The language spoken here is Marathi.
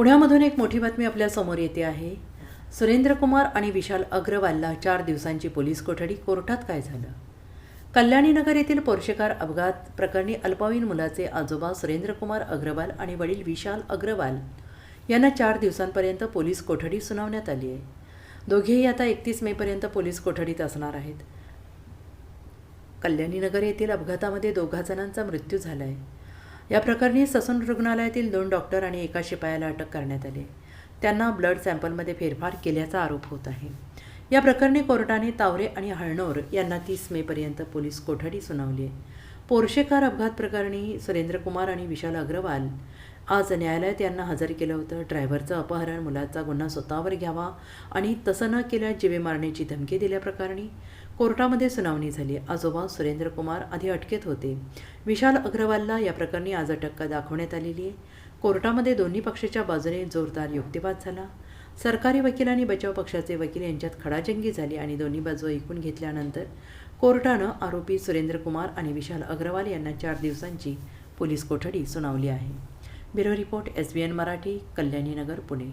पुण्यामधून एक मोठी बातमी आपल्यासमोर येते आहे. सुरेंद्र कुमार आणि विशाल अग्रवालला चार दिवसांची पोलीस कोठडी कोर्टात काय झालं? कल्याणीनगर येथील पोर्शेकार अपघात प्रकरणी अल्पवयीन मुलाचे आजोबा सुरेंद्र कुमार अग्रवाल आणि वडील विशाल अग्रवाल यांना चार दिवसांपर्यंत पोलीस कोठडी सुनावण्यात आली आहे. दोघेही आता एकतीस मेपर्यंत पोलीस कोठडीत असणार आहेत. कल्याणीनगर येथील अपघातामध्ये दोघा जणांचा मृत्यू झाला आहे या प्रकरणी ससून रुग्णालयातील दोन डॉक्टर आणि एका शिपायाला अटक करण्यात आली. त्यांना ब्लड सॅम्पलमध्ये फेरफार केल्याचा आरोप होत आहे. या प्रकरणी कोर्टाने तावरे आणि हळणोर यांना तीस मेपर्यंत पोलीस कोठडी सुनावली आहे. पोर्शेकार अपघात प्रकरणी सुरेंद्र कुमार आणि विशाल अग्रवाल आज न्यायालयात यांना हजर केलं होतं. ड्रायव्हरचं अपहरण मुलाचा गुन्हा स्वतःवर घ्यावा आणि तसं न केल्यास जिवे मारण्याची धमकी दिल्याप्रकरणी कोर्टामध्ये सुनावणी झाली. आजोबा सुरेंद्र कुमार आधी अटकेत होते. विशाल अग्रवालला या प्रकरणी आज अटक दाखवण्यात आलेली आहे. कोर्टामध्ये दोन्ही पक्षाच्या बाजूने जोरदार युक्तिवाद झाला. सरकारी वकील आणि बचाव पक्षाचे वकील यांच्यात खडाजंगी झाली आणि दोन्ही बाजू ऐकून घेतल्यानंतर कोर्टानं आरोपी सुरेंद्र कुमार आणि विशाल अग्रवाल यांना चार दिवसांची पोलीस कोठडी सुनावली आहे. Bureau report S B N Marathi Kalyani Nagar Pune.